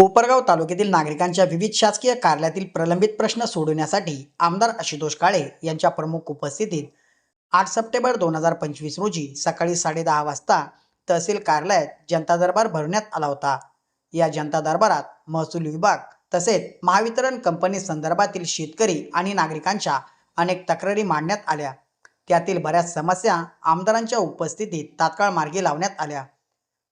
कोपरगाव तालुक्यातील नागरिकांच्या विविध शासकीय कार्यालयातील प्रलंबित प्रश्न सोडवण्यासाठी आमदार आशुतोष काळे यांच्या प्रमुख उपस्थितीत आठ सप्टेंबर दोन हजार पंचवीस रोजी सकाळी साडेदहा वाजता तहसील कार्यालयात जनता दरबार भरवण्यात आला होता. या जनता दरबारात महसूल विभाग तसेच महावितरण कंपनी संदर्भातील शेतकरी आणि नागरिकांच्या अनेक तक्रारी मांडण्यात आल्या. त्यातील बऱ्याच समस्या आमदारांच्या उपस्थितीत तात्काळ मार्गी लावण्यात आल्या.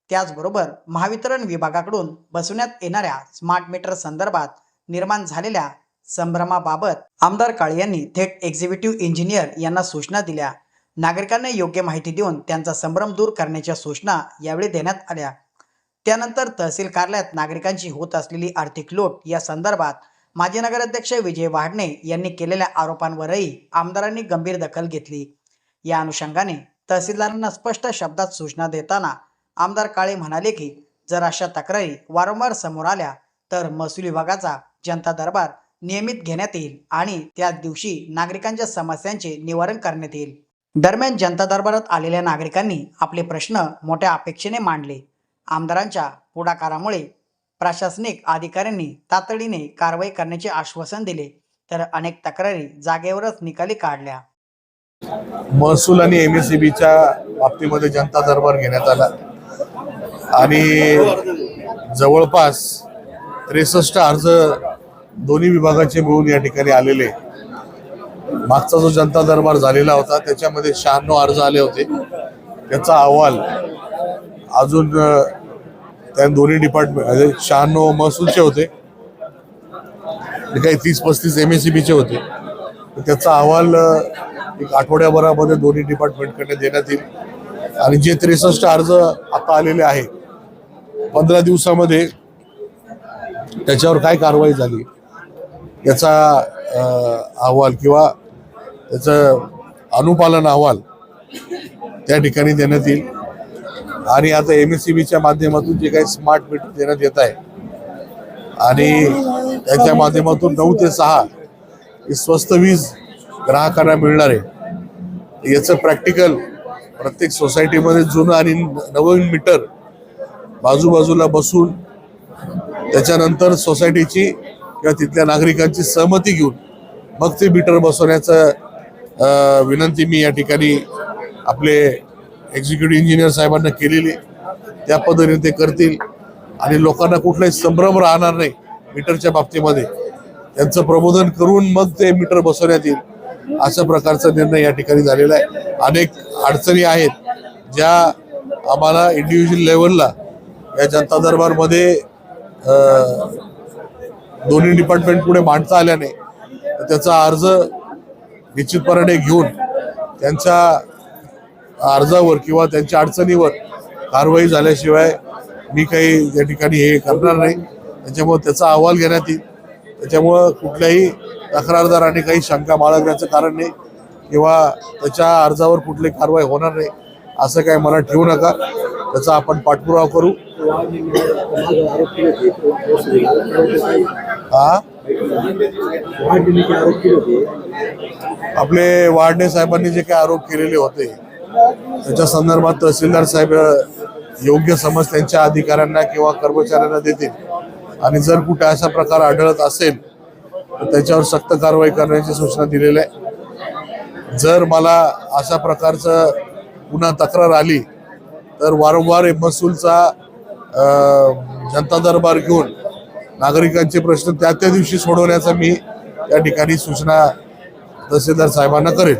त्याचबरोबर महावितरण विभागाकडून बसवण्यात येणाऱ्या स्मार्ट मीटर संदर्भात निर्माण झालेल्या संभ्रमाबाबत आमदार काळे यांनी थेट एक्झिक्युटिव्ह इंजिनियर यांना सूचना दिल्या. नागरिकांना योग्य माहिती देऊन त्यांचा संभ्रम दूर करण्याच्या सूचना यावेळी देण्यात आल्या. त्यानंतर तहसील कार्यालयात नागरिकांची होत असलेली आर्थिक लूट या संदर्भात माजी नगराध्यक्ष विजय वाडणे यांनी केलेल्या आरोपांवरही आमदारांनी गंभीर दखल घेतली. या अनुषंगाने तहसीलदारांना स्पष्ट शब्दात सूचना देताना आमदार काळे म्हणाले की जर अशा तक्रारी वारंवार समोर आल्या तर महसूल विभागाचा जनता दरबार नियमित घेण्यात येईल आणि त्याच दिवशी नागरिकांच्या समस्यांचे निवारण करण्यात येईल. दरम्यान जनता दरबारात आलेल्या नागरिकांनी आपले प्रश्न मोठ्या अपेक्षेने मांडले. आमदारांच्या पुढाकारामुळे प्रशासनिक अधिकाऱ्यांनी तातडीने कारवाई करण्याचे आश्वासन दिले तर अनेक तक्रारी जागेवरच निकाली काढल्या. महसूल आणि एम एस बीच्या बाबतीमध्ये जनता दरबार घेण्यात आला. आणि जवळपास त्रेसष्ट अर्ज दोन्ही विभागाचे मिळून या ठिकाणी आलेले. मागचा जो जनता दरबार झालेला होता त्याच्यामध्ये शहाण्णव अर्ज आले होते. त्याचा अहवाल अजून त्या दोन्ही डिपार्टमेंट म्हणजे शहाण्णव महसूलचे होते. काही तीस पस्तीस एम एस बीचे होते. तर त्याचा अहवाल एक आठवड्याभरामध्ये दोन्ही डिपार्टमेंटकडे देण्यात येईल. आणि जे त्रेसष्ट अर्ज आता आलेले आहे पंधरा दिवसामध्ये त्याच्यावर काय कारवाई झाली याचा अहवाल किंवा त्याचं अनुपालन अहवाल त्या ठिकाणी देण्यात येईल. आणि आता एम एस सी बीच्या माध्यमातून जे काही स्मार्ट मीटर देण्यात येत आहे आणि त्याच्या माध्यमातून नऊ ते सहा ही स्वस्त वीज ग्राहकांना मिळणार आहे. याचं प्रॅक्टिकल प्रत्येक सोसायटीमध्ये जुनं आणि नवीन मीटर बाजूबाजूला बसून त्याच्यानंतर सोसायटीची किंवा तिथल्या नागरिकांची सहमती घेऊन मग ते मीटर बसवण्याचं विनंती मी या ठिकाणी आपले एक्झिक्युटिव्ह इंजिनियर साहेबांना केलेली. त्या पद्धतीने ते करतील. आणि लोकांना कुठलाही संभ्रम राहणार नाही मीटरच्या बाबतीमध्ये. त्यांचं प्रबोधन करून मग ते मीटर बसवण्यात येईल अशा प्रकारचा निर्णय या ठिकाणी झालेला आहे. अनेक अडचणी आहेत ज्या आम्हाला इंडिव्हिज्युअल लेवलला या जनता दरबारमध्ये दोन्ही डिपार्टमेंट पुढे मांडता आल्या नाही तर त्याचा अर्ज निश्चितपणाने घेऊन त्यांच्या अर्जावर किंवा त्यांच्या अडचणीवर कारवाई झाल्याशिवाय मी काही या ठिकाणी हे करणार नाही. त्याच्यामुळं त्याचा अहवाल घेण्यात येईल. त्याच्यामुळं कुठल्याही तक्रारदाराने काही शंका बाळगण्याचं कारण नाही किंवा त्याच्या अर्जावर कुठली कारवाई होणार नाही असं काही मला ठेवू नका. त्याचा आपण पाठपुरावा करू. हा? आपले वार्डे साहेबांनी जे काही आरोप केलेले होते त्याच्या संदर्भात तहसीलदार साहेब योग्य समज त्यांच्या अधिकाऱ्यांना किंवा कर्मचाऱ्यांना देतील. आणि जर कुठे असा प्रकार आढळत असेल तर त्याच्यावर सक्त कारवाई करण्याची सूचना दिलेल्या आहे. जर मला अशा प्रकारचं पुन्हा तक्रार आली तर वारंवार महसूलचा जनता दरबार घेऊन नागरिकांचे प्रश्न त्या त्या दिवशी सोडवण्याचा मी या ठिकाणी सूचना तहसीलदार साहेबांना करेन.